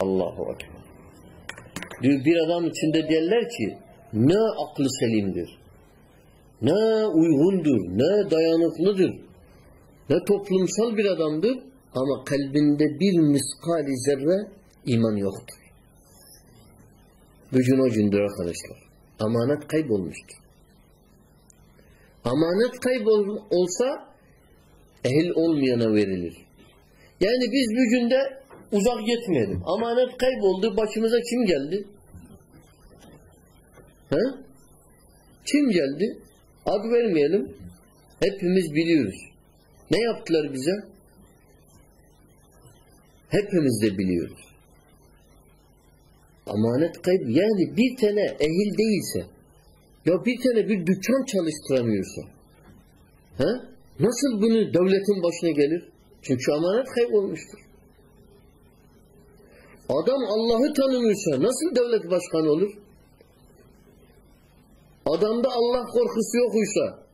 Allahu Ekber. Bir adam içinde derler ki ne aklı selimdir, ne uygundur, ne dayanıklıdır, ne toplumsal bir adamdır ama kalbinde bir miskali zerre iman yoktur. Gücün o gündür arkadaşlar. Amanet kaybolmuştur. Amanet kaybol ehil olmayana verilir. Yani biz bir günde uzak gitmeyelim. Amanet kayboldu. Başımıza kim geldi? He? Kim geldi? Ad vermeyelim. Hepimiz biliyoruz. Ne yaptılar bize? Hepimiz de biliyoruz. Amanet kayıp. Yani bir tane ehil değilse ya bir tane bir dükkan çalıştıramıyorsa he? nasıl bunu devletin başına gelir? Çünkü amanet kaybolmuştur. Adam Allah'ı tanımıyorsa nasıl devlet başkanı olur? Adamda Allah korkusu yokuysa,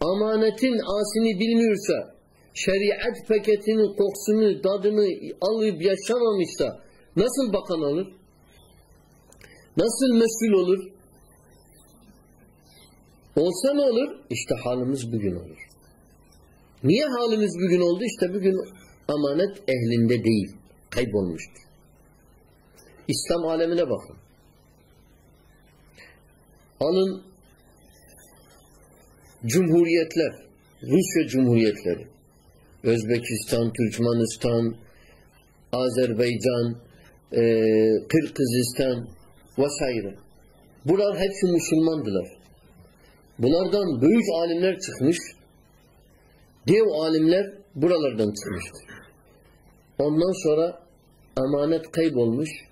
amanetin asini bilmiyorsa, şeriat paketinin kokusunu, tadını alıp yaşamamışsa nasıl bakan olur? Nasıl mesul olur? Olsa ne olur? İşte halimiz bugün olur. Niye halimiz bugün oldu? İşte bugün amanet ehlinde değil. Kaybolmuştur. İslam alemine bakın. Alın cumhuriyetler, Rusya cumhuriyetleri, Özbekistan, Türkmenistan, Azerbaycan, e, Kırgızistan vesaire. Buralar hepsi Müslümandılar. Bunlardan büyük alimler çıkmış. Dev alimler buralardan çıkmıştır. Ondan sonra emanet kaybolmuş.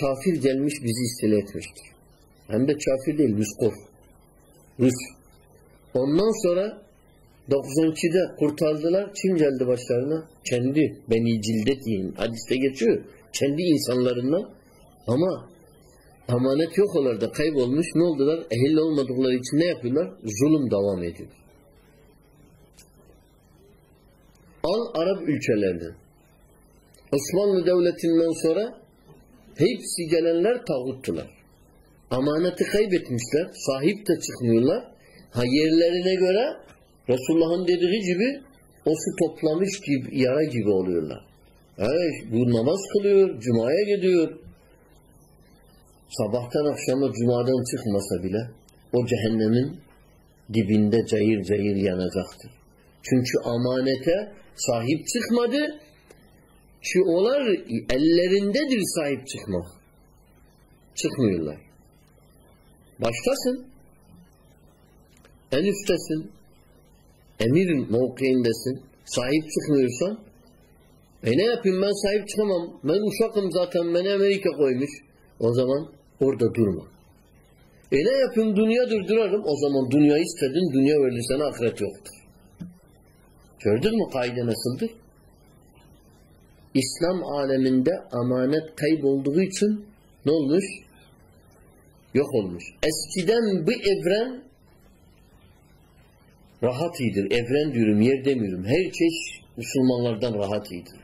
Kafir gelmiş bizi istila etmiştir. Hem de kafir değil, Ruskov. Rus. Ondan sonra 92'de kurtardılar. Kim geldi başlarına? Kendi. Beni cildet yiyin. Hadiste geçiyor. Kendi insanlarından. Ama emanet yok onlarda. Kaybolmuş. Ne oldular? Ehil olmadıkları için ne yapıyorlar? Zulüm devam ediyor. Al Arap ülkelerden. Osmanlı Devleti'nden sonra hepsi gelenler tağuttular. Amaneti kaybetmişler. Sahip de çıkmıyorlar. Ha yerlerine göre Resulullah'ın dediği gibi o su toplamış gibi, yara gibi oluyorlar. Evet, bu namaz kılıyor, cumaya gidiyor. Sabahtan akşama cumadan çıkmasa bile o cehennemin dibinde cayır cayır yanacaktır. Çünkü amanete sahip çıkmadı ki onlar ellerindedir sahip çıkmak. Çıkmıyorlar. Baştasın. En üsttesin. Emir mevkiindesin. Sahip çıkmıyorsan e ne yapayım ben sahip çıkamam. Ben uşakım zaten beni Amerika koymuş. O zaman orada durma. E ne yapayım dünya durdurarım. O zaman dünya istedin dünya verirsen ahiret yoktur. Gördün mü kaide nasıldır? İslam aleminde amanet kaybolduğu için ne olmuş? Yok olmuş. Eskiden bu evren rahat iyidir. Evren diyorum, yer demiyorum. Herkes Müslümanlardan rahat iyidir.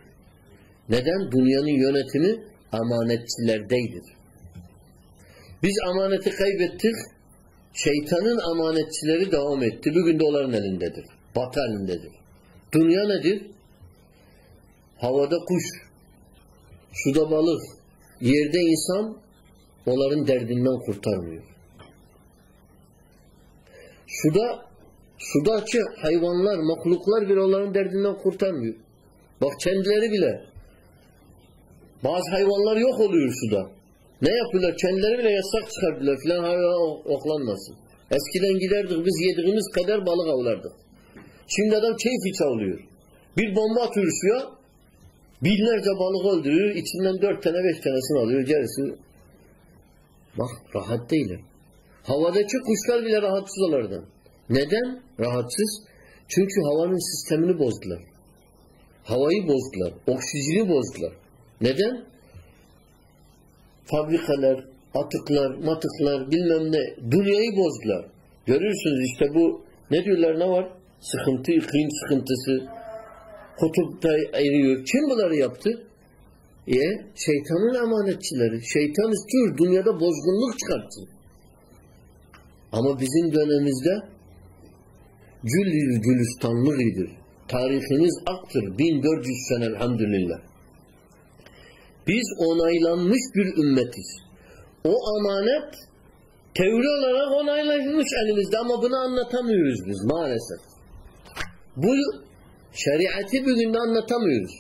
Neden? Dünyanın yönetimi amanetçilerdeydir. Biz amaneti kaybettik. Şeytanın amanetçileri devam etti. Bugün de onların elindedir. Batı elindedir. Dünya nedir? Havada kuş, suda balık, yerde insan onların derdinden kurtarmıyor. Suda sudaki hayvanlar, mahluklar bile onların derdinden kurtarmıyor. Bak kendileri bile bazı hayvanlar yok oluyor suda. Ne yapıyorlar? Kendileri bile yasak çıkardılar filan hayvan oklanmasın. Eskiden giderdik biz yediğimiz kadar balık avlardık. Şimdi adam keyfi çalıyor. Bir bomba atıyor suya binlerce balık öldürüyor. içinden dört tane beş tanesini alıyor. Gerisi bak rahat değiller. Havadaki kuşlar bile rahatsız onlardan. Neden rahatsız? Çünkü havanın sistemini bozdular. Havayı bozdular. Oksijeni bozdular. Neden? Fabrikalar, atıklar, matıklar bilmem ne dünyayı bozdular. Görürsünüz işte bu ne diyorlar ne var? Sıkıntı, iklim sıkıntısı. Kutupta eriyor. Kim bunları yaptı? E, şeytanın emanetçileri. Şeytan istiyor dünyada bozgunluk çıkartsın. Ama bizim dönemimizde gül idir. Tarihimiz aktır. 1400 sene elhamdülillah. Biz onaylanmış bir ümmetiz. O amanet teori olarak onaylanmış elimizde ama bunu anlatamıyoruz biz maalesef. Bu şeriatı bugün de anlatamıyoruz.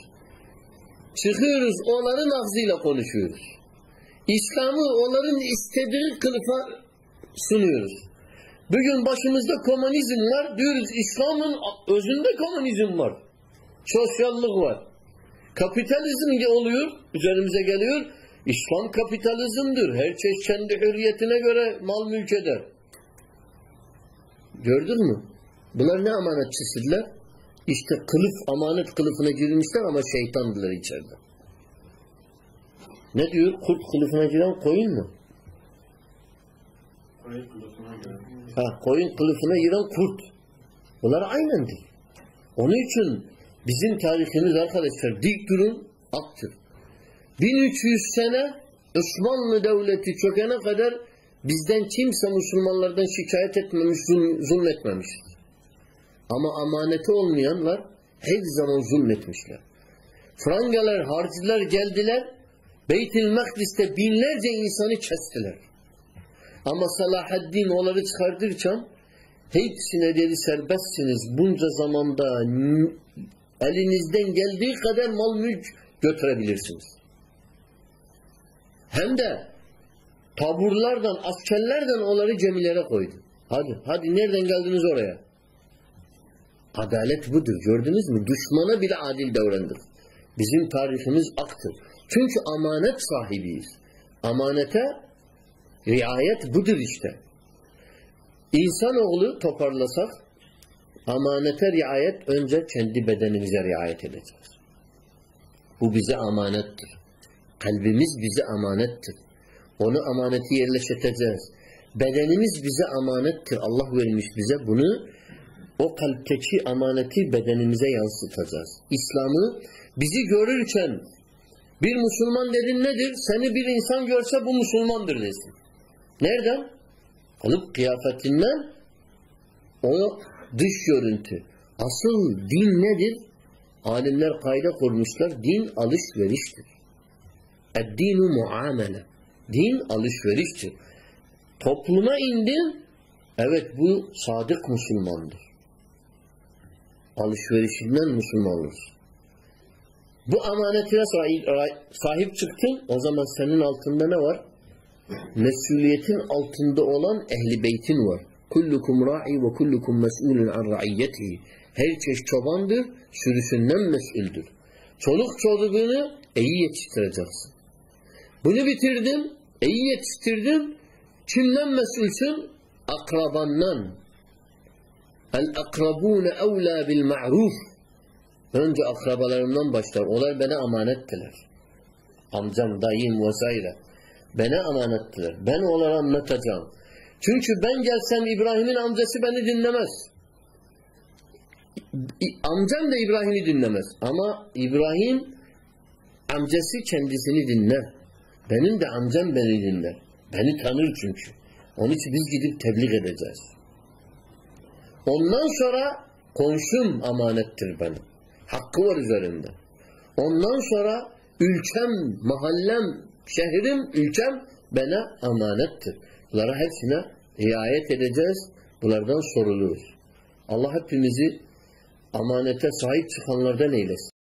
Çıkıyoruz onların ağzıyla konuşuyoruz. İslam'ı onların istediği kılıfa sunuyoruz. Bugün başımızda komünizm var. Diyoruz İslam'ın özünde komünizm var. Sosyallık var. Kapitalizm oluyor, üzerimize geliyor. İslam kapitalizmdir. Her çeşit kendi hürriyetine göre mal mülk eder. Gördün mü? Bunlar ne amanetçisidirler? İşte kılıf, amanet kılıfına girmişler ama şeytandılar içeride. Ne diyor? Kurt kılıfına giren koyun mu? Koyun kılıfına göre. Ha, koyun kılıfına giren kurt. Bunlar aynendir. Onun için bizim tarihimiz arkadaşlar dik durun aktır. 1300 sene Osmanlı Devleti çökene kadar bizden kimse Müslümanlardan şikayet etmemiş, zulm, zulmetmemiştir. Ama amaneti olmayanlar her zaman zulmetmişler. Frangalar, harcılar geldiler, Beytül Makdis'te binlerce insanı kestiler. Ama Salahaddin onları çıkartırken hepsine dedi serbestsiniz. Bunca zamanda elinizden geldiği kadar mal mülk götürebilirsiniz. Hem de taburlardan, askerlerden onları gemilere koydu. Hadi, hadi nereden geldiniz oraya? Adalet budur. Gördünüz mü? Düşmana bile adil davrandık. Bizim tarihimiz aktır. Çünkü amanet sahibiyiz. Amanete riayet budur işte. İnsanoğlu toparlasak amanete riayet önce kendi bedenimize riayet edeceğiz. Bu bize amanettir. Kalbimiz bize amanettir. Onu amaneti yerleştireceğiz. Bedenimiz bize amanettir. Allah vermiş bize bunu o kalpteki amaneti bedenimize yansıtacağız. İslam'ı bizi görürken bir Müslüman dedin nedir? Seni bir insan görse bu Müslümandır desin. Nereden? Kalıp kıyafetinden o dış görüntü. Asıl din nedir? Alimler kayda kurmuşlar. Din alışveriştir. Eddinu muamele. Din alışveriştir. Topluma indin. Evet bu sadık Müslümandır. Alışverişinden Müslüman olur. Bu amanetine sahip çıktın. O zaman senin altında ne var? Mesuliyetin altında olan ehli beytin var. Kullukum ra'i ve kullukum mes'ulun an ra'iyyetihi. Her çeşit çobandır, sürüsünden mesuldür. Çoluk çocuğunu iyi yetiştireceksin. Bunu bitirdim, iyi yetiştirdim. Kimden mesulsün? Akrabandan. El akrabune evlâ. Önce akrabalarımdan başlar. Onlar bana amanettiler. Amcam, dayım vesaire. Bana amanettiler. Ben onlara anlatacağım. Çünkü ben gelsem İbrahim'in amcası beni dinlemez. Amcam da İbrahim'i dinlemez. Ama İbrahim amcası kendisini dinler. Benim de amcam beni dinler. Beni tanır çünkü. Onun için biz gidip tebliğ edeceğiz. Ondan sonra komşum amanettir benim. Hakkı var üzerinde. Ondan sonra ülkem, mahallem, şehrim, ülkem bana amanettir. Bunlara hepsine riayet edeceğiz. Bunlardan soruluyoruz. Allah hepimizi amanete sahip çıkanlardan eylesin.